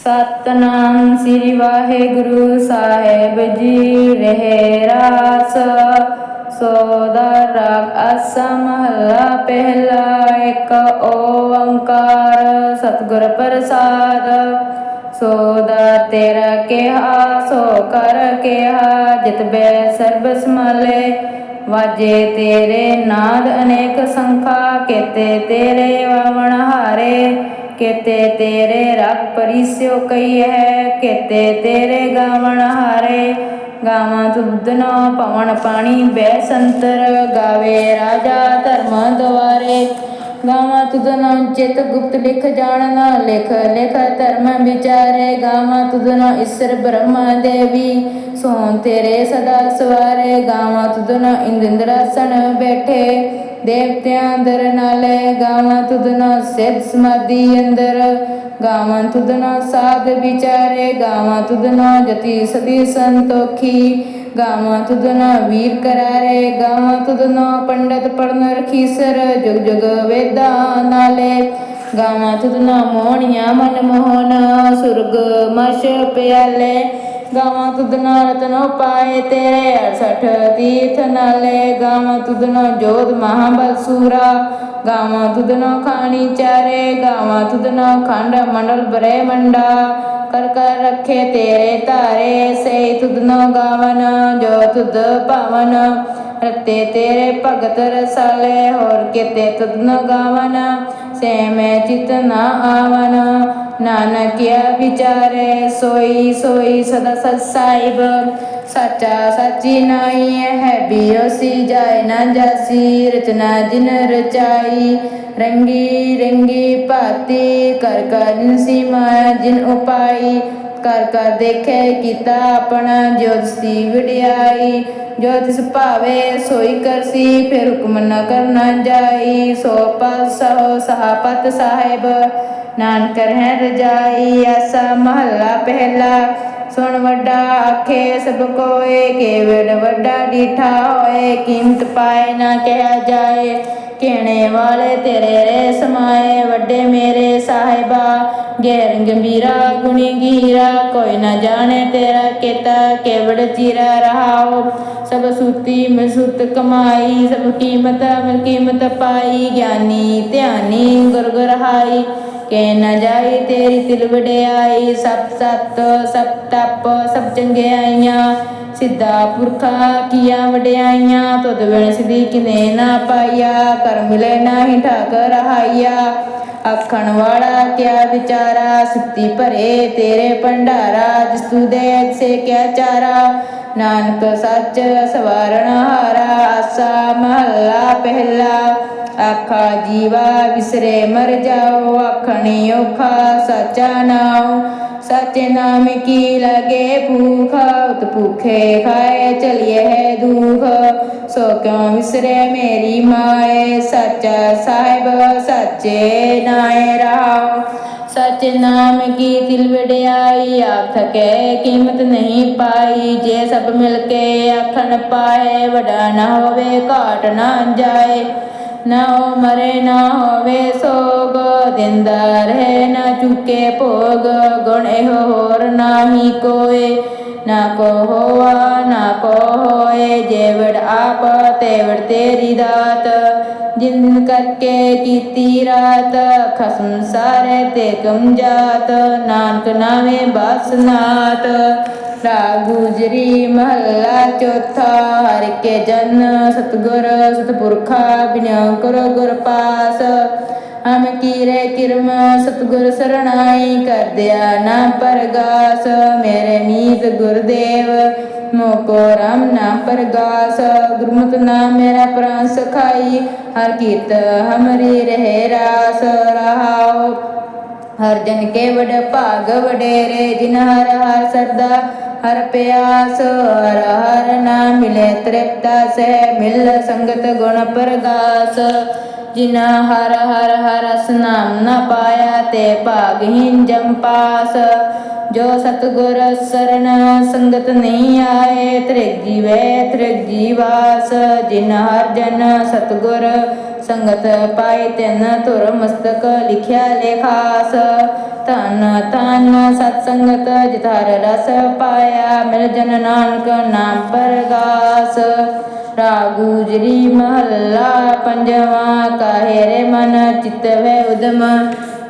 ਸਤਨਾਮ ਸ੍ਰੀ ਵਾਹਿਗੁਰੂ ਸਾਹਿਬ ਜੀ, ਰਹਿ ਰਾਸ। ਸੋਦਾ ਰਾਗ ਆਸਾ ਮਹੱਲਾ, ਪਹਿਲਾ ਇੱਕ, ਓੰਕਾਰ ਸਤਿਗੁਰ ਪ੍ਰਸਾਦ। ਸੋਦਾ ਤੇਰਾ ਕਿਹਾ, ਸੋ ਕਰ ਕਿਹਾ, ਜਿਤ ਬੈ ਸਰਬ ਸਮਾਲੇ। ਵਾਜੇ ਤੇਰੇ ਨਾਦ ਅਨੇਕ ਸੰਖਾ, ਕੇਤੇ ਤੇਰੇ ਵਾਵਣ ਹਾਰੇ। ਕੇਤੇ ਤੇਰੇ ਰਖ ਪਰਿਸਿਓ ਕਈ ਹੈ ਕੇਤੇ ਤੇਰੇ ਗਾਵਣ ਹਾਰੇ। ਗਾਵਾਂ ਤੁਧਨੋ ਪਵਨ ਪਾਣੀ ਬੈ ਸੰਤਰ ਗਾਵੇ ਰਾਜਾ ਧਰਮ ਦੁਆਰੇ। ਗਾਵਾਂ ਤੁਧਨੋ ਚਿਤ ਗੁਪਤ ਲਿਖ ਜਾਣਨਾ ਲਿਖ ਲਿਖ ਧਰਮ ਵਿਚਾਰੇ। ਗਾਵਾਂ ਤੁਧਨੋ ਈਸ਼ਰ ਬ੍ਰਹਮਾ ਦੇਵੀ, ਸੋਨ ਤੇਰੇ ਸਦਾ ਸਵਾਰੇ। ਗਾਵਾਂ ਤੁਧਨੋ ਇੰਦਰਾਸਣ ਬੈਠੇ। ਦੇਵਤਿਆਂ ਅੰਦਰ ਨਾਲੇ ਗਾਵਾਂ ਤੁਧਨੋ ਸਿਧ ਸਮਾਧੀ ਅੰਦਰ। ਗਾਵਾਂ ਤੁਧਨੋ ਸਾਧ ਵਿਚਾਰੇ, ਗਾਵਾਂ ਤੁਧਨੋ ਜਤੀ ਸਦੀ ਸੰਤੋਖੀ। ਗਾਵਾਂ ਤੁਧਨੋ ਵੀਰ ਕਰਾਰੇ, ਗਾਵਾਂ ਤੁਧਨੋ ਪੰਡਤ ਪੜਨ ਰਖੀਸਰ। ਜੁਗ ਜੁਗ ਵੇਦਾਂ ਨਾਲੇ। ਗਾਵਾਂ ਤੁਧਨੋ ਮੋਹਣੀਆਂ ਮਨ ਮੋਹਨ ਸੁਰਗ ਮਸ਼ ਪਿਆਲੇ। ਗਾਵਾਂ ਤੁਧਨੋ ਰਤਨੋ ਪਾਏ ਤੇਰੇ 68 ਤੀਰਥ ਨਾਲੇ। ਗਾਵਾਂ ਤੁਧਨੋ ਜੋਧ ਮਹਾਬਲ ਸੂਰਾ। ਗਾਵਾਂ ਤੁਧਨੋ ਖਾਣੀ ਚਾਰੇ। ਗਾਵਾਂ ਤੁਧਨੋ ਖੰਡ ਮੰਡਲ ਬਰੇ ਮੰਡਾ। ਕਰ ਕਰ ਰੱਖੇ ਤੇਰੇ ਧਾਰੇ। ਸੇ ਤੁਧਨੋ ਗਾਵਨ, ਜੋ ਤੁਧ ਭਾਵਨ ਰਤੇ ਤੇਰੇ ਭਗਤ ਰਸਾਲੇ, ਹੋਰ ਕਿਤੇ ਤੁਧਨੋ ਗਾਵਨ ਸੇ ਮੈਂ ਚਿਤ ਨਾ ਆਵਨ। ਨਾਨਕਿਆ ਵਿਚਾਰੇ, ਸੋਈ ਸੋਈ ਸਦਾ ਸਤ ਸਾਹਿਬ। ਸੱਚਾ ਸੱਚੀ ਨਾਈ ਹੈ ਬਿਓਸੀ ਜਾਏ ਨਾ ਜਾਸੀ। ਰਚਨਾ ਜਿਨ ਰਚਾਈ, ਰੰਗੀ ਰੰਗੀ ਭਾਤੀ, ਕਰ ਕਰ ਸੀਮਾ ਜਿਨ ਉਪਾਈ। ਕਰ ਕਰ ਦੇਖੇ, ਕੀਤਾ ਆਪਣਾ ਜੋਤਸੀ ਵਿੜਿਆਈ ਜੋਤ ਤਿਸ ਭਾਵੇ ਸੋਈ ਕਰਸੀ ਫਿਰ ਹੁਕਮ ਨ ਕਰਨਾ ਜਾਈ। ਸੋ ਪਾਸੋ ਸਹਾਪਤ ਸਾਹਿਬ, ਨਾਨਕ ਹੈ ਰਜਾਈ ਆਸਾ ਮਹੱਲਾ ਪਹਿਲਾ। ਸੁਣ ਵੱਡਾ ਆਖੇ, ਸਭ ਕੋਏ, ਕੇਵਲ ਵੱਡਾ ਡੀਠਾ ਹੋਏ, ਕੀਮਤ ਪਾਏ ਨਾ ਕਿਹਾ ਜਾਏ। ਕਹਿਣੇ ਵਾਲੇ ਤੇਰੇ ਰੇ ਸਮਾਏ ਵੱਡੇ ਮੇਰੇ ਸਾਹਿਬਾ। ਗੈਰ ਗੰਭੀਰਾ, ਗੁਣੀ ਗੀਰਾ, ਕੋਈ ਨਾ ਜਾਣੇ ਤੇਰਾ ਕੀਤਾ ਕੇਵੜ ਜੀਰਾ ਰਹਾਓ। ਸਭ ਸੂਤੀ ਮਸੂਤ ਕਮਾਈ, ਸਭ ਕੀਮਤ ਮਿਲ ਕੀਮਤ ਪਾਈ, ਗਿਆਨੀ ਧਿਆਨੀ ਗੁਰ ਗੁਰ ਹਾਈ ਜਾਈ ਤੇਰੀ ਤਿਲ ਵਡਿਆਈ ਸਭ ਸਤ ਸਭ ਤਪ ਸਭ ਚੰਗਿਆਈਆਂ ਸਿੱਧਾ ਪੁਰਖਾ ਕੀਆਂ ਵਡਿਆਈਆਂ। ਤੁਧ ਬਿਨ ਸਿਧੀ ਕਿਨੇ ਨਾ ਪਾਈਆ ਕਰ ਮਿਲੇ ਨਾਹੀ ਠਾਕਰ ਰਹਾਈਆ ਆਖਣ ਵਾਲਾ ਕਿਆ ਵਿਚਾਰਾ? ਸਿੱਤੀ ਭਰੇ ਤੇਰੇ ਭੰਡਾਰਾ। ਜਿਸ ਤੂ ਦੇ ਸੇ ਕਿਆ ਚਾਰਾ? ਨਾਨਕ ਸੱਚ ਸਵਾਰਣ ਹਾਰਾ। ਆਸਾ ਮਹੱਲਾ ਪਹਿਲਾ। ਆਖਾ, ਜੀਵਾ ਵਿਸਰੇ ਮਰ ਜਾਓ, ਆਖਣੀ ਔਖਾ ਸਚਾ ਨਾਉ। ਸਚੇ ਨਾਮ ਕੀ ਲਗੇ ਭੂਖਾ, ਉਤ ਭੂਖੇ ਖਾਏ ਚਲਿਏ ਹੈ ਦੁਖ। ਸੋ ਕਿਉ ਵਿਸਰੇ ਮੇਰੀ ਮਾਏ, ਸੱਚਾ ਸਾਹਿਬ, ਸੱਚੇ ਨਾਏ ਰਾਉ। ਸਚ ਨਾਮ ਕੀ ਦਿਲ ਵਡਿਆਈ, ਆਖ ਥਕੇ ਕੀਮਤ ਨਹੀਂ ਪਾਈ। ਜੇ ਸਭ ਮਿਲ ਕੇ ਆਖਣ ਪਾਏ, ਵਡਾ ਨਾ ਹੋਵੇ, ਘਾਟ ਨਾ ਜਾਏ। ਨਾ ਮਰੇ, ਨਾ ਹੋਵੇ ਸੋਗ। ਦਿੰਦਾ ਰਹੇ, ਨਾ ਚੁਕੇ ਭੋਗ। ਗੁਣ ਇਹੋ ਹੋਰ ਨਾਹੀ ਕੋਏ। ਨਾ ਕੋ ਹੋਆ, ਨਾ ਕੋ ਹੋਏ। ਜੇਵੜ ਆਪ ਤੇਵੜ ਤੇਰੀ ਦਾਤ। ਜਿੰਨ ਕਰਕੇ ਕੀਤੀ ਰਾਤ। ਖਸਮ ਸਾਰੇ ਤੇ ਕਮ ਜਾਤ। ਨਾਨਕ ਨਾਵੇਂ ਬਸਨਾਤ ਰਾਗ ਗੁਜਰੀ ਮਹੱਲਾ ਚੌਥਾ, ਹਰਿ ਕੇ ਜਨ ਸਤਗੁਰ, ਸਤਪੁਰਖਾ ਬਿਨਿਆ ਕਰੋ ਗੁਰ ਪਾਸ। ਹਮ ਕੀਰੇ ਕਿਰਮ ਸਤਗੁਰ ਸਰਣਾਈ ਕਰਦਿਆ ਨਾ ਪਰਗਾਸ। ਮੇਰੇ ਮੀਤ ਗੁਰਦੇਵ ਮੋਕੋ ਰਾਮ ਨਾਮ ਪਰਗਾਸ। ਗੁਰਮਤਿ ਨਾਮ ਮੇਰਾ ਪ੍ਰਾਨ ਸਖਾਈ, ਹਰ ਕੀਤ ਹਮਰੀ ਰਹੇ ਰਾਸ। ਰਹਾਓ ਹਰ ਜਨ ਕੇ ਵਡ ਭਾਗ ਵਡੇਰੇ, ਜਿਨ ਹਰ ਹਰ ਸਰਦਾ ਹਰ ਪਿਆਸ, ਹਰ ਹਰ ਨਾ ਮਿਲੇ ਤ੍ਰਿਪਤਾ, ਸਹਿ ਮਿਲ ਸੰਗਤ ਗੁਣ ਪ੍ਰਗਾਸ। ਜਿਨਾ ਹਰ ਹਰ ਹਰ ਨਾਮ ਨ ਪਾਇਆ, ਤੇ ਭਾਗਹੀਨ ਜਮ ਪਾਸ। ਜੋ ਸਤਗੁਰ ਸਰਣ ਸੰਗਤ ਨਹੀਂ ਆਏ, ਤ੍ਰਿਗ ਵੈ ਤ੍ਰਿਗ ਵਾਸ। ਜਿਨ ਹਰ ਜਨ ਸਤਗੁਰ ਸੰਗਤ ਪਾਈ ਤੈਨ ਧੁਰ ਮਸਤਕ ਲਿਖਿਆ ਲੇਖਾਸ। ਧਨ ਧਨ ਸਤ ਸੰਗਤ ਜਿਤਾਰ ਰਸ ਪਾਇਆ ਮਿਲ ਜਨ ਨਾਨਕ ਨਾਮ ਪਰਗਾਸ। ਰਾਗੂ ਮਹੱਲਾ ਪੰਜਵਾ, ਕਾਹੇ ਰੇ ਮਨ ਚਿਤ ਉਦਮ।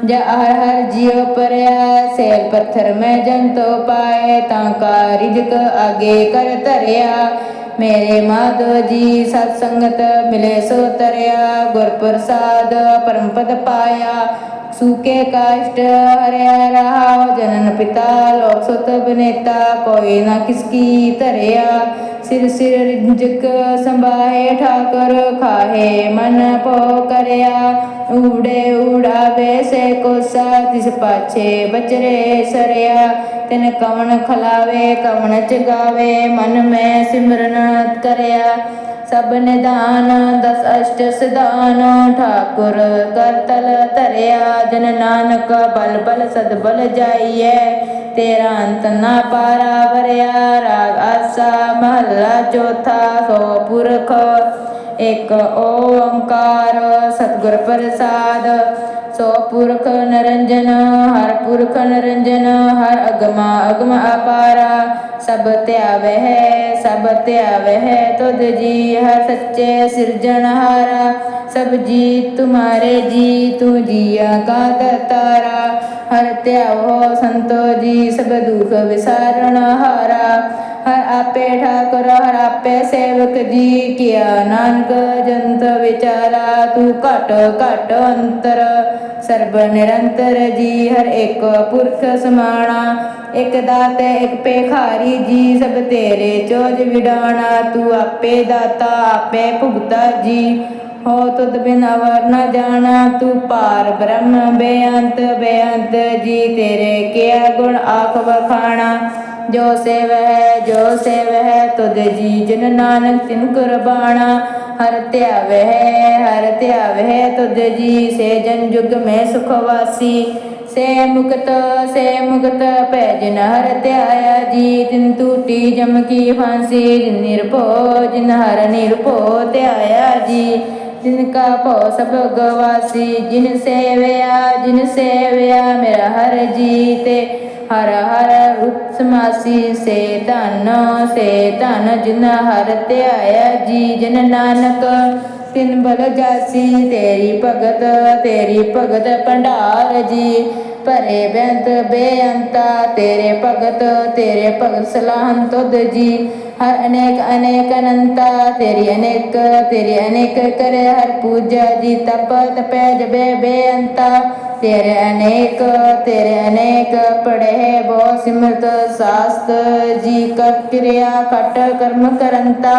ਜਾ ਹਰ ਹਰ ਜਿਉ ਪਰਿਆ, ਸੇਲ ਪੱਥਰ ਮੈਂ ਜੰਤੋ ਪਾਏ, ਤਾਂ ਕਾ ਰਿਜਕ ਆਗੇ ਕਰ ਧਰਿਆ। ਮੇਰੇ ਮਾਧੋ ਜੀ ਸਤ ਸੰਗਤ ਮਿਲੇ ਸੋ ਤਰਿਆ, ਗੁਰ ਪ੍ਰਸਾਦ ਪਰਮ ਪਦ ਪਾਇਆ। ਸੂਕੇ ਕਾਸ਼ਟ ਹਰਿਆ ਰਹਾ, ਜਨਨ ਪਿਤਾ ਲੋਕ ਸੁਤ ਬਨੇਤਾ, ਕੋਈ ਨਾ ਕਿਸਕੀ ਧਰਿਆ। ਸਿਰ ਸਿਰ ਰਿੰਜਕ ਸੰਭਾਹੇ, ਠਾਕਰ ਖਾਹੇ, ਮਨ ਪੋ ਕਰਿਆ। ਊੜੇ ਊੜਾਵੇ, ਸੇ ਕੋਸਾ, ਤਿਸ ਪਾਛੇ ਬਚਰੇ ਸਰਿਆ। ਤਿਨ ਕਵਣ ਖਲਾਵੇ, ਕਵਣ ਚਗਾਵੇ, ਮਨ ਮੈਂ ਸਿਮਰਨ ਕਰਿਆ। ਸਭ ਨਿਦਾਨ ਦਸ ਅਸ਼ਟ ਸਿਧਾਨ, ਠਾਕੁਰ ਕਰਤਲ ਧਰਿਆ, ਜਨ ਨਾਨਕ ਬਲ ਬਲ ਸਦ ਬਲ ਜਾਈਐ, ਤੇਰਾ ਅੰਤ ਨਾ ਪਾਰਾ ਵਰਿਆ, ਰਾਗ ਆਸਾ ਮਹੱਲਾ ਚੌਥਾ, ਸੋ ਪੁਰਖ, ਇਕ ਓੰਕਾਰ, ਸਤਿਗੁਰ ਪ੍ਰਸਾਦ ਸੋ ਪੁਰਖ ਨਰੰਜਨ, ਹਰ ਪੁਰਖ ਨਰੰਜਨ, ਹਰ ਅਗਮਾ ਅਗਮ ਅਪਾਰਾ। ਸਭ ਧਿਆਵੈ ਹੈ, ਸਭ ਧਿਆਵੈ ਹੈ, ਤੁਧ ਜੀ ਹਰ ਸੱਚੇ ਸਿਰਜਣਹਾਰਾ ਸਭ ਜੀ ਤੁਮਾਰੇ ਜੀ, ਤੂੰ ਜੀਆ ਕਾ ਦਤਾਰਾ ਹਰ ਧਿਆਵੋ ਸੰਤੋ ਜੀ, ਸਭ ਦੁਖ ਵਿਸਾਰਣ ਹਾਰਾ। ਹਰ ਆਪੇ ਠਾਕੁਰ, ਹਰ ਆਪੇ ਸੇਵਕ ਜੀ, ਕੀਆ ਨਾਨਕ ਜੰਤ ਵਿਚਾਰਾ। ਤੂੰ ਘਟ ਘਟ ਅੰਤਰ ਸਰਬ ਨਿਰੰਤਰ ਜੀ, ਹਰ ਇੱਕ ਪੁਰਖ ਸਮਾਣਾ। ਇੱਕ ਦਾਤੇ, ਇੱਕ ਪੇਖਾਰੀ ਜੀ, ਸਭ ਤੇਰੇ ਚੋਜ ਵਿਡਾਣਾ। ਤੂੰ ਆਪੇ ਦਾਤਾ, ਆਪੇ ਭੁਗਤਾ ਜੀ। ਹੋ ਤੁਧ ਬਿਨ ਅਵਰ ਨ ਜਾਣਾ। ਤੂੰ ਪਾਰ ਬ੍ਰਹਮ ਬੇਅੰਤ ਬੇਅੰਤ ਜੀ, ਤੇਰੇ ਕਿਆ ਗੁਣ ਆਖ ਵਖਾਣਾ ਜੋ ਸੇਵ ਹੈ ਜੋ ਸੇਵ ਹੈ ਤੁਧ ਜੀ ਜਿਨ ਨਾਨਕ ਤਿਨ ਕੁਰਬਾਣਾ ਹਰ ਧਿਆਵੈ ਹਰ ਧਿਆਵੈ ਤੁਧ ਜੀ, ਸੇ ਜਨ ਜੁਗ ਮੈਂ ਸੁਖ ਵਾਸੀ। ਸੇ ਮੁਕਤ ਸੇ ਮੁਕਤ ਭੈ ਜਿਨ ਹਰ ਧਿਆਇਆ ਜੀ ਤਿਨ ਟੂਟੀ ਜਮ ਕੀ ਫਾਂਸੀ, ਜਿਨ ਨਿਰਭੋ ਜਿਨ ਹਰ ਨਿਰਭੋ ਧਿਆਇਆ ਜੀ। ਜਿਨ ਕਾ ਭੋ ਸਭ ਗਵਾਸੀ ਜਿਨ ਸੇਵਿਆ ਜਿਨ ਸੇਵਿਆ ਮੇਰਾ ਹਰ ਜੀ ਤੇ ਹਰ ਹਰ ਰੂਪ ਸਮਾਸੀ ਸੇ ਧਨ ਸੇ ਧਨ ਜਿਨ ਹਰ ਧਿਆਇਆ ਜੀ ਜਨ ਨਾਨਕ ਤਿਨ ਬਲ ਜਾਸੀ ਤੇਰੀ ਭਗਤ ਤੇਰੀ ਭਗਤ ਭੰਡਾਰ ਜੀ ਭਰੇ ਬੇਅੰਤ ਬੇਅੰਤਾ ਤੇਰੇ ਭਗਤ ਤੇਰੇ ਭਗਤ ਸਲਾਹਨ ਤੁਧ ਜੀ ਅਨੇਕ ਅਨੇਕ ਅਨੰਤਾ ਤੇਰੀ ਅਨੇਕ ਤੇਰੀ ਅਨੇਕ ਕਰੇ ਹਰ ਪੂਜਾ ਜੀ ਤਪ ਤਪੈ ਜਬੇ ਬੇਅੰਤਾ ਤੇਰੇ ਅਨੇਕ ਤੇਰੇ ਅਨੇਕ ਪੜੇ ਬੋ ਸਿਮਰਤ ਸਾਸਤ ਜੀ ਕਰ ਕਿਰਿਆ ਖਟ ਕਰਮ ਕਰੰਤਾ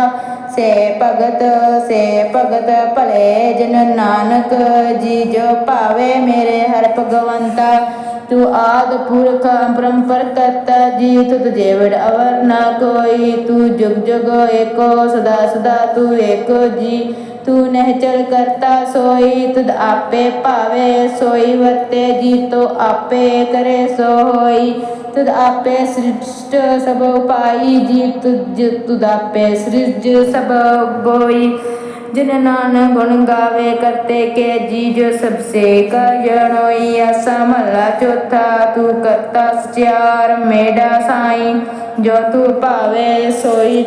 ਸੇ ਭਗਤ ਸੇ ਭਗਤ ਭਲੇ ਜਨ ਨਾਨਕ ਜੀ ਜੋ ਭਾਵੇ ਮੇਰੇ ਹਰ ਭਗਵੰਤਾ ਤੂੰ ਆਦ ਪੁਰਖ ਅਪਰੰਪਰ ਕਰਤਾ ਜੀ ਤੁਧ ਜੇਵੜ ਅਵਰ ਨਾ ਕੋਈ। ਤੂੰ ਜੁਗ ਜੁਗ ਏਕੋ, ਸਦਾ ਸਦਾ ਤੂੰ ਏਕੋ ਜੀ। ਤੂੰ ਨਹਿਚਲ ਕਰਤਾ ਸੋਈ, ਤੁਧ ਆਪੇ ਭਾਵੇ ਸੋਈ। ਵਰਤੇ ਜੀ ਤੋ ਆਪੇ ਕਰੇ ਸੋ ਹੋਈ ਤੁਧ ਆਪੇ ਸ੍ਰਿਸ਼ਟ ਸਭ ਉਪਾਈ ਜੀ ਤੁਝ ਤੁਧ ਆਪੇ ਸ੍ਰਿਜ ਸਭ ਬੋਈ। ਜਿਨ ਨਾਨਕ ਗੁਣ ਗਾਵੇ ਕਰਤੇ ਕੇ ਜੀ ਜੋ ਸਭ ਸੇ ਕਜਣੋਈ ਆਸਾ ਮਹਲਾ ਚੌਥਾ, ਤੂੰ ਕਰਤਾ ਸਚਿਆਰ ਮੇਡਾ ਸਾਈ। ਜੋ ਤੂੰ ਭਾਵੇ ਸੋਈ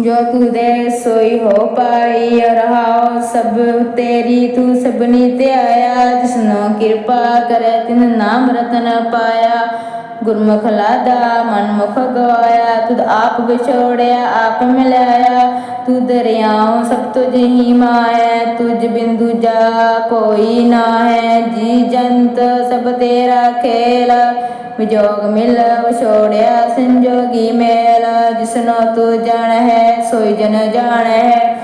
ਜੋ ਤੂੰ ਦੇ ਸੋਈ ਹੋ ਪਾਈ ਰਹਾਉ ਸਭ ਤੇਰੀ, ਤੂੰ ਸਭਨੀ ਤੇ ਆਇਆ ਜਿਸਨੋ ਕਿਰਪਾ ਕਰੇ ਤਿਨ ਨਾਮ ਰਤਨ ਪਾਇਆ। ਗੁਰਮੁਖ ਲਾਦਾ, ਮਨਮੁਖ ਗਵਾਇਆ, ਤੁਧ ਆਪ ਵਿਛੋੜਿਆ, ਆਪ ਮਿਲਾਇਆ। ਤੂੰ ਦਰਿਆਉ ਸਭ ਤੁਝ ਹੀ ਮਾਇਆ, ਤੁਝ ਬਿੰਦੂ ਜਾ ਕੋਈ ਨਾ ਹੈ। ਜੀ ਜੰਤ ਸਭ ਤੇਰਾ ਖੇਲ, ਵਿਜੋਗ ਮਿਲ ਵਿਛੋੜਿਆ ਸੰਜੋਗੀ ਮੇਲ। ਜਿਸਨੋ ਤੂੰ ਜਾਣ ਹੈ, ਸੋਈ ਜਨ ਜਾਣ ਹੈ।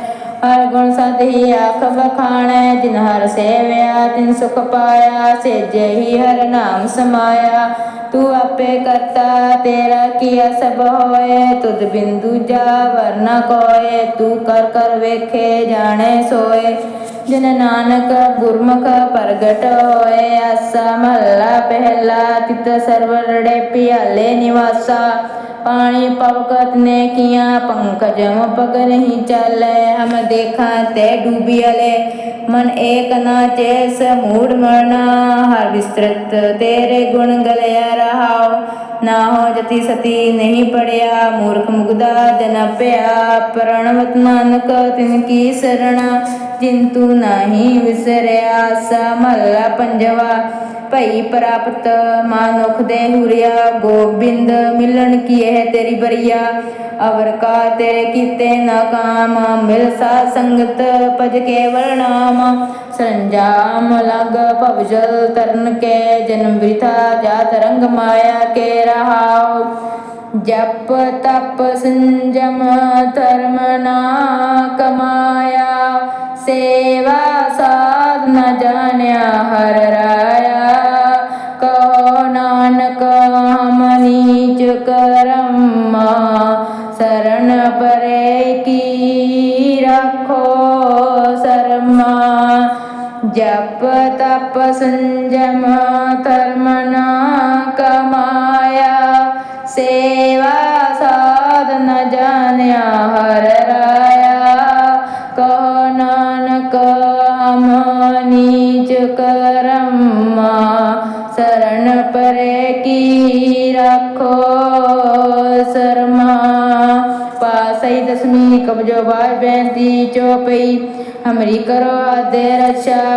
ਹਰ ਗੁਣ ਸਦਹੀ ਆਖ ਬਖਾਣੈ ਜਿਨ ਹਰ ਸੇਵਿਆ, ਤਿਨ ਸੁਖ ਪਾਇਆ, ਸੇਜੇ ਹੀ ਹਰ ਨਾਮ ਸਮਾਇਆ। ਤੂੰ ਆਪੇ ਕਰਤਾ, ਤੇਰਾ ਕੀਆ ਸਭ ਹੋਏ? ਤੁਧ ਬਿੰਦੂ ਜਾ ਵਰਨਾ ਕੋਏ? ਤੂੰ ਕਰ ਕਰ ਵੇਖੇ, ਜਾਣੇ ਸੋਏ। ਜਨ ਨਾਨਕ ਗੁਰਮੁਖ ਪ੍ਰਗਟ ਹੋਏ ਆਸਾ, ਮਹੱਲਾ ਪਹਿਲਾ ਤਿਤ ਸਰਵਰ ਰੜੇ ਪਿਆਲੇ ਨਿਵਾਸਾ। ਪਾਣੀ ਪਵਕਤ ਨੇ ਕੀਆ, ਪੰਕਜ ਪਗ ਨਹੀਂ ਚਾਲੇ। ਹਮ ਦੇਖਾਂ ਤੇ ਡੂਬੀਲੇ ਮਨ ਏਕ ਨਾ ਚੇਸ, ਮੂੜ ਮਰਨਾ। ਹਰ ਵਿਸਤ੍ਰਿਤ ਤੇਰੇ ਗੁਣ ਗਲਿਆ ਰਹਾਉ। ਨਾ ਹੋ ਜਤੀ ਸਤੀ ਨਹੀਂ ਪੜਿਆ, ਮੂਰਖ ਮੁਗਦਾ ਜਨਪਿਆ ਪ੍ਰਣਵਤ ਨਾਨਕ ਤਿਨ ਕੀ ਸਰਣਾ, ਜਿੰਤੂ ਨਹੀਂ ਵਿਸਰਿਆ, ਸਾ ਮਹੱਲਾ ਪੰਜਵਾ। ਭਈ ਪ੍ਰਾਪਤ ਮਾਨੁਖ ਦੇ ਹੁਰਿਆ, ਗੋਬਿੰਦ ਮਿਲਣ ਕੀ ਇਹ ਤੇਰੀ ਬਰੀਆ। ਅਵਰ ਕਾ ਤੇਰੇ ਕੀਤੇ ਨਾ ਕਾਮ, ਮਿਲ ਸਾ ਸੰਗਤ ਭਜ ਕੇਵਲ ਨਾਮ ਸੰਜਾਮ ਲਗ ਭਵਜਲ ਤਰਨ ਕੇ ਜਨਮ ਬ੍ਰਿਥਾ ਜਾਤ ਰੰਗ ਮਾਇਆ ਕੇ ਰਹਾਉ। ਜਪ ਤਪ ਸੰਜਮ ਧਰਮ ਨਾ ਕਮਾਇਆ। ਸੇਵਾ ਸਾਧ ਨ ਜਾਣਿਆ ਹਰ ਜਪ ਤਪ ਸੰਜਮ ਧਰਮ ਨਾ ਕਮਾਇਆ ਸੇਵਾ ਸਾਧ ਨ ਜਾਣਿਆ ਹਰ ਰਾਇਆ ਕਹੋ ਨਾਨਕ ਹਮ ਨੀਚ ਕਰਮ ਸਰਣ ਪਰੇ ਕੀ ਰੱਖੋ ਸਰਮਾ ਪਾਸਈ ਦਸਵੀਂ ਕਬਜੋ हमरी करो आदर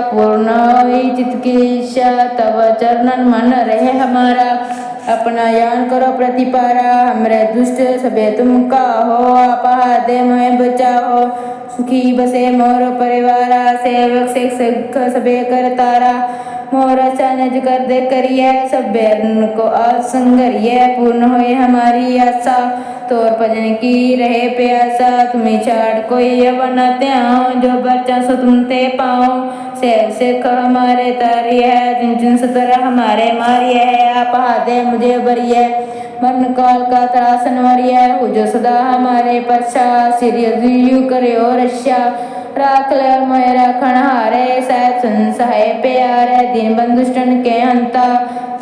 पूर्ण हुई जितकी इच्छा तब चरणन मन रहे हमारा अपना यान करो प्रतिपारा। हमरे दुष्ट सबे तुम का हो, आपा दे मैं बचाओ सुखी बसे मोर परिवारा, सेवक से सिख सबे कर तारा। मोर अचानज कर दे करिए सबको आसंगरिए पूर्ण होए हमारी आशा। तोर भजन की रहे प्यासा, तुम्हें छाड़ कोई अवन त्याओ। जो बच्चा सो तुम ते पाओ। सेव सिख हमारे तारी है जिन जिन सतर हमारे मारी है आप हादे मुझे बरिए मरण काल का त्रासन वरिय हो जो सदा हमारे पश्चा सिर यू करे और रक्षा राख ले मोय राखण हारे सहब सुन सहाय प्यारे दीन बंधुष्टन के हंता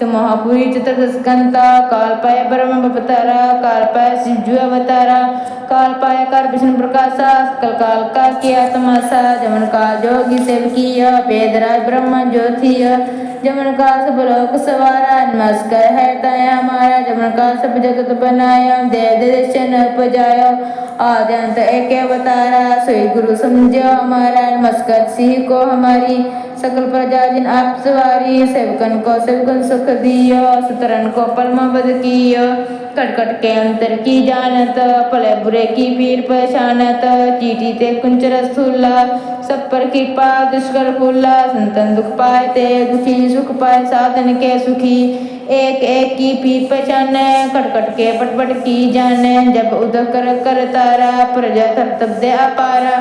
तुम महापुरी चतुर्दस्कंता काल पाय ब्रह्म अवतारा काल पाय सिजु अवतारा काल पाय कर विष्णु प्रकाशा कल काल का किया तमाशा जमन काल जोगी सेव किया वेदराज ब्रह्म ज्योतिय जमन का सब लोक सवारा नमस्कार है ताया हमारा जमन का सब जगत बनाया देव दर्शन उपजायो आद्यंत एक अवतारा सोई गुरु समझो हमारा नमस्कार सिंह को हमारी सकल प्रजा जिन आप सवारी सेवकन को सेवकन सुख दियो सुतरन को परमा बद कियो कट कट के अंतर की जानत भले बुरे की पीर पहचानत चीटी ते कुंचर स्थूला सब पर कृपा दुष्कर फूला संतन दुख पाए ते दुखी सुख पाए साधन के सुखी एक एक की पीर पहचाने कट कट के पट पट की जाने जब उदक कर कर तारा प्रजा थर तब दे अपारा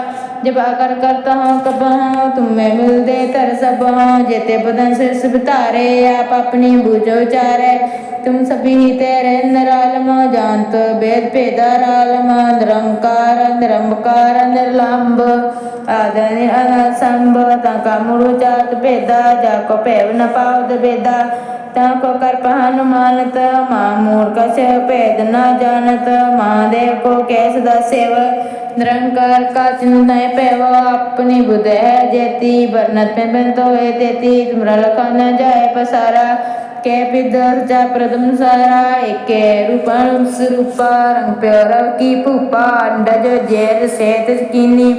जब आकर करता हूँ कब हूँ तुम्हें मिल दे तर सब हूँ जेते बदन से सब तारे आप अपनी बूझो चारे तुम सभी ही तेरे निरालम जानत वेद पेदारालम निरंकार निरंकार निर्लंब आदनि अनसंभ तंका मुरु जात भेदा जाको पेव न पावद भेदा ताको कर हनुमानत मां मूर्ख से भेद न जानत महादेव को कैस सेव निरंकार का चिन्ह पेव अपनी बुध है जेती बरनत में बंतो है तेती तुमरा लखा न जाए पसारा के पिदर जा प्रदम सारा एके रूपण स्वरूपा रंग प्योरव की पुपा अंडज जेर सेत कीनी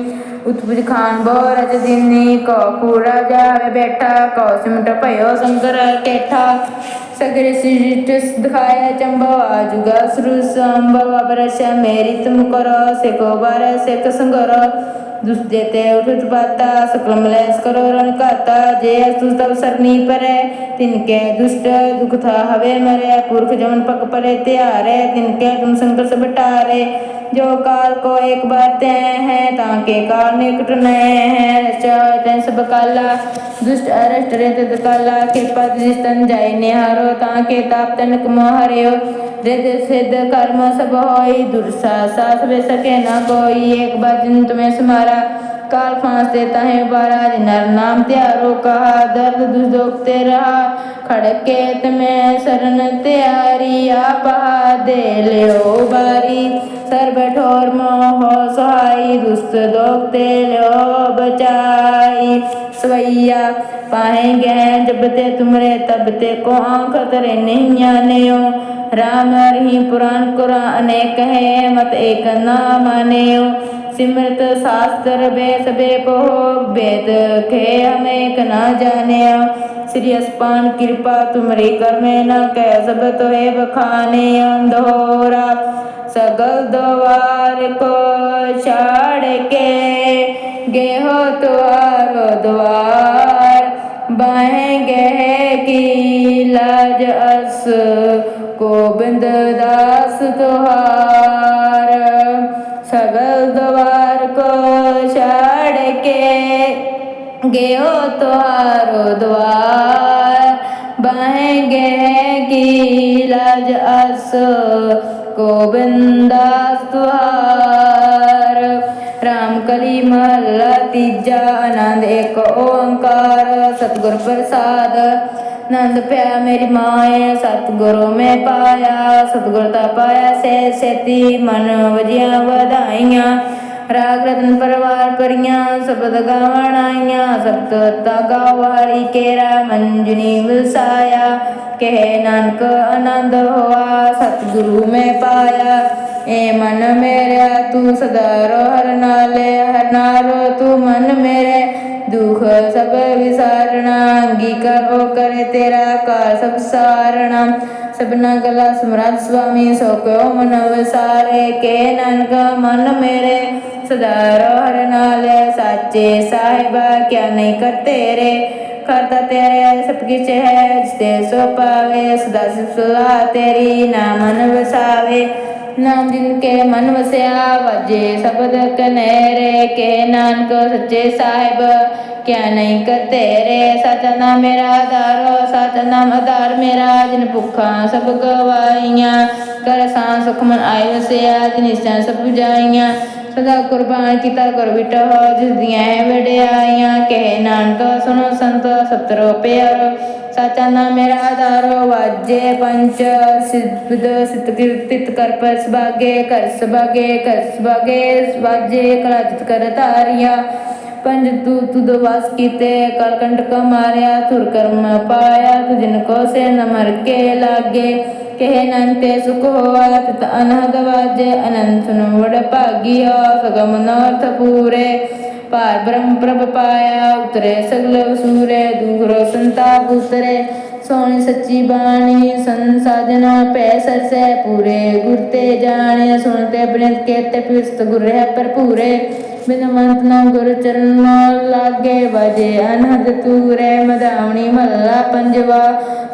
ઉત્પજ ખાન બોરજ દિની કપુ રાજા બેઠા કૌશમટ ભયો શંકર કેઠા સગરે શ્રીષ્ટ દખાય ચંબવા જુગા શ્રુ સંભવ વરસ મેરિત મુકર શેકો બર શેક સંગર દુષ્દેતે ઉઠ પાતા સકલમ લેસ કરો રણ કાતા જે અસ્તુ તવ સરની પરે तिनके दुष्ट दुख था हवे मरे पुरख जमन पक परे त्यारे तिनके तुम संकर सब टारे जो काल को एक बार ते हैं ताके काल निकट नए हैं रचा तन सब काला दुष्ट अरष्ट रेत काला कृपा दृष्टन जाय निहारो ताके ताप तनक मोहरियो रिद सिद्ध कर्म सब होई दुर्सा सास वे सके न कोई एक बार जिन तुम्हें समारा काल फांसते तहे बाराज नर नाम त्यारो कहा दर्द दुख दुखते रहा खड़केत में शरण त्यारी आपा दे लियो बारी सर बैठोर मोह सहाई दुष्ट दोखते लो बचाई सवैया पाएंगे जब ते तुमरे तब ते को आंख तरे नहीं आने हो राम रही पुराण कुरान अनेक है मत एक ना माने हो ਸਿਮਰਤ ਸਾਸਤਰ ਬੇ ਸਬੇ ਪਹੁ ਬੇਦ, ਖੇ ਹਮੇ ਕਨਾ ਜਾਣਿਆ। ਸ੍ਰੀ ਅਸਪਾਨ ਕਿਰਪਾ ਤੁਮਰੀ ਕਰਮੇ ਨਾ ਕਹਿ ਸਭ ਤੋਏ ਬਖਾਨੇ ਅੰਧੋਰਾ। ਸਗਲ ਦਵਾਰ ਕੋ ਛਾੜ ਕੇ ਗੇ ਹੋ ਤੁਆਰ ਦਵਾਰ ਬਾਹੇ ਗੇ ਕੀ ਲਾਜ ਅਸ। ਕੋ ਬਿੰਦ ਦਾਸ ਤੁਹਾਰ गेहो तुहारो द्वार बाहेंगे की लाज अस गोबिंदास तुहार राम कली महला तीजा आनंद एक ओंकार सतगुर प्रसाद नंद ਪਿਆ ਮੇਰੀ ਮਾਏ ਸਤਿਗੁਰੂ ਮੈਂ ਪਾਇਆ ਸਤਿਗੁਰ ਦਾ ਪਾਇਆ ਸੇ ਸੇਤੀ ਮਨ ਵਜੀਆਂ ਵਧਾਈਆਂ ਰਾਗ ਰਤਨ ਪਰਵਾਰ ਪਰੀਆਂ ਸ਼ਬਦ ਗਾਵਣ ਆਈਆਂ ਸਬਦ ਤਾ ਗਾਵਾਰੀ ਕੇਰਾ, ਮੰਜਨੀ ਵਸਾਇਆ ਕਹੇ ਨਾਨਕ ਆਨੰਦ ਹੋਆ, ਸਤਿਗੁਰੂ ਮੈਂ ਪਾਇਆ, ਏ ਮਨ ਮੇਰਾ ਤੂੰ ਸਦਾ ਰੋ, ਹਰ ਨਾਲੇ, ਹਰ ਨਾਲੋ ਤੂੰ ਮਨ ਮੇਰੇ, ਦੁਖ ਸਭ ਵਿਸਾਰਣਾ ਅੰਗੀਕਾਰ ਹੋ ਕਰੇ ਤੇਰਾ ਕਾ ਸਭ ਸਾਰਣਾ ਸਭਨਾ ਗਲਾ ਸਮਰਾਟ ਸੁਆਮੀ, ਸੋ ਕਿਉ ਮਨ ਵਸਾਰੇ ਕੇ ਨਾਨਕ ਮਨ ਮੇਰੇ ਸਦਾ ਰੋ ਹਰ ਨਾਲੇ ਸਾਹਿਬਾ, ਕਿਆ ਨਹੀਂ ਕਰ ਤੇਰੇ? ਕਰਤਾ ਤੇਰੇ ਸਭ ਕਿਛ ਹੈ ਜਿਤੇ ਸੋ ਪਾਵੇ, ਸਦਾ ਸਿਫਲਾ ਤੇਰੀ ਨਾਮਨ ਵਸਾਵੇ। ਨਾਮ ਜਿਨ ਕੇ ਮਨ ਵਸਿਆ, ਵਜੇ ਸ਼ਬਦ ਕਨੇਰੇ। ਕੇ ਨਾਨਕ ਸੱਚੇ ਸਾਹਿਬ, ਕਿਆ ਨਹੀਂ ਕਰ ਤੇਰੇ? ਸਚ ਮੇਰਾ ਆਧਾਰੋ ਸਚ ਆਧਾਰ ਮੇਰਾ, ਜਿਨ ਭੁੱਖਾਂ ਸਭ ਗਵਾਈਆਂ ਕਰ ਸਾਂ ਸੁਖ ਮਨ ਆਇ ਵਸਿਆ, ਜਿਨ ਸਭ 부ਜਾਈਆਂ ਸਦਾ ਕੁਰਬਾਨ ਕੀਤਾ ਗੁਰ ਵਿਟੋ ਜਿਸ ਦੀਆਂ ਵਡਿਆਈਆਂ ਕਹੇ ਨਾਨਕ ਸੁਣੋ ਸੰਤ ਸਤਰੋ ਪਿਆਰੋ। ਸਾਚਾ ਨਾਮ ਮੇਰਾ ਆਧਾਰੋ ਵਾਜੇ ਪੰਚ। ਸਿੱਧ ਸਿਤ ਕੀਰਤਿਤ ਕਰ ਪਰ ਸੁਭਾਗੇ, ਕਰ ਸੁਭਾਗੇ ਕਰ ਸੁਭਾਗੇ ਵਾਜੇ ਕਲਾ ਕਰ ਧਾਰਿਆ। ਪੰਜ ਤੂ ਤੁਦ ਵਾਸ ਕੀਤੇ ਕਲ ਕੰਟਕ ਮਾਰਿਆ ਤੁਰ ਕਰਮ ਪਾਇਆ। ਤੁਜਨ ਕੋ ਸੇ ਨ ਕੇ ਲਾਗੇ। ਕਹਿ ਨੰਤੇ ਸੁਖ ਹੋਆ ਤਤ ਅਨਹਦ ਵਾਜੇ ਅਨੰਤ ਸੁਨ ਵਡ ਭਾਗੀਆ ਸਗਮ ਨਾਰਥ ਪੂਰੇ ਪਾਰ ਬ੍ਰਹਮ ਪ੍ਰਭ ਪਾਇਆ ਉਤਰੇ ਸਗਲ ਸੂਰੇ ਸੰਤਾਪ ਉਤਰੇ ਸੋਹਣੀ ਸੱਚੀ ਬਾਣੀ ਸੰਸਾਜਨਾ ਪੈ ਸਰਸੈ ਪੂਰੇ ਗੁਰ ਤੇ ਜਾਣਿਆ ਸੁਣਤੇ ਬ੍ਰਿੰਦ ਕੇਤੇ ਪਿਸਤ ਗੁਰ ਹੈ ਭਰਪੂਰੇ ਬਿਨ ਬਿਨਵੰਤ ਨਾਮ ਗੁਰ ਚਰਨੋ ਲਾਗੇ ਵਜੇ, ਅਨਹਦ ਤੂਰੇ ਮਦਾਉਣੀ ਮੱਲਾ ਪੰਜਵਾ।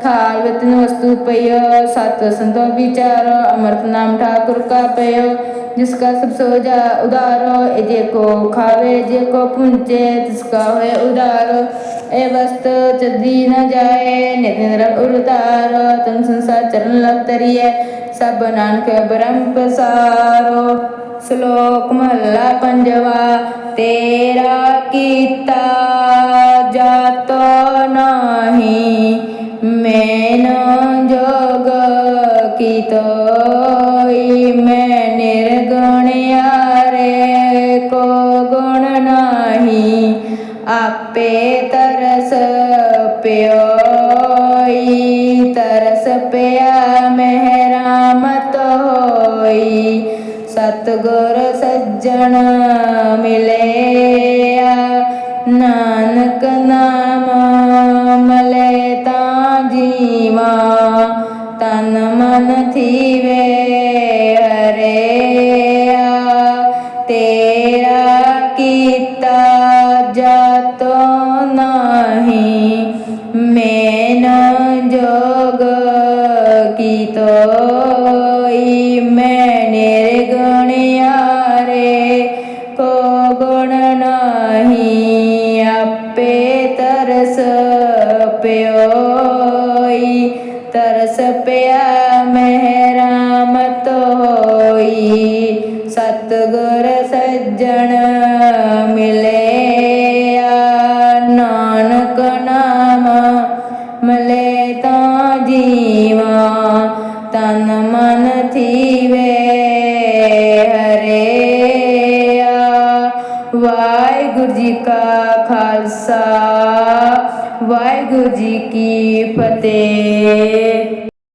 ਖਾਲ ਵਿਤ ਵਸਤੂ ਪਈਓ, ਸਤ ਸੰਤੋ ਵਿਚਾਰੋ, ਅਮਰਤ ਨਾਮ ਠਾਕੁਰ ਕਾ ਪਈਓ। ਜਿਸ ਕਾ ਸਭ ਸੋਜਾ ਉਦਾਰੋ, ਇਹ ਜੇ ਕੋ ਖਾਵੇ, ਜੇ ਕੋ ਪੁੰਚੇ, ਤਿਸ ਕਾ ਹੋਏ ਉਦਾਰੋ। ਇਹ ਵਸਤ ਚਦੀ ਨ ਜਾਏ, ਨਿਤ ਨਿਰੰਤਰ ਉਰਤਾਰੋ। ਤਨ ਸੰਸਾਰ ਚਰਨ ਲਗ ਤਰੀਏ ਸਭ ਨਾਨਕ ਬ੍ਰਹਮ ਪਸਾਰੋ ਸ਼ਲੋਕ ਮਹੱਲਾ ਪੰਜਵਾ, ਤੇਰਾ ਕੀਤਾ ਜਾਤੋ ਨਾਹੀ, ਮੈਨ ਜੋਗ ਕੀਤੋਈ, ਮੈਂ ਨਿਰਗੁਣਿਆਰੇ ਕੋ ਗੁਣ ਨਾਹੀ, ਆਪੇ ਤਰਸ ਪਿਓਈ, ਤਰਸ ਪਿਆ ਮਹਿਰਾਮਤ ਹੋਈ ਸਤਗੁਰ ਸੱਜਣ ਮਿਲਿਆ ਪਿਓਈ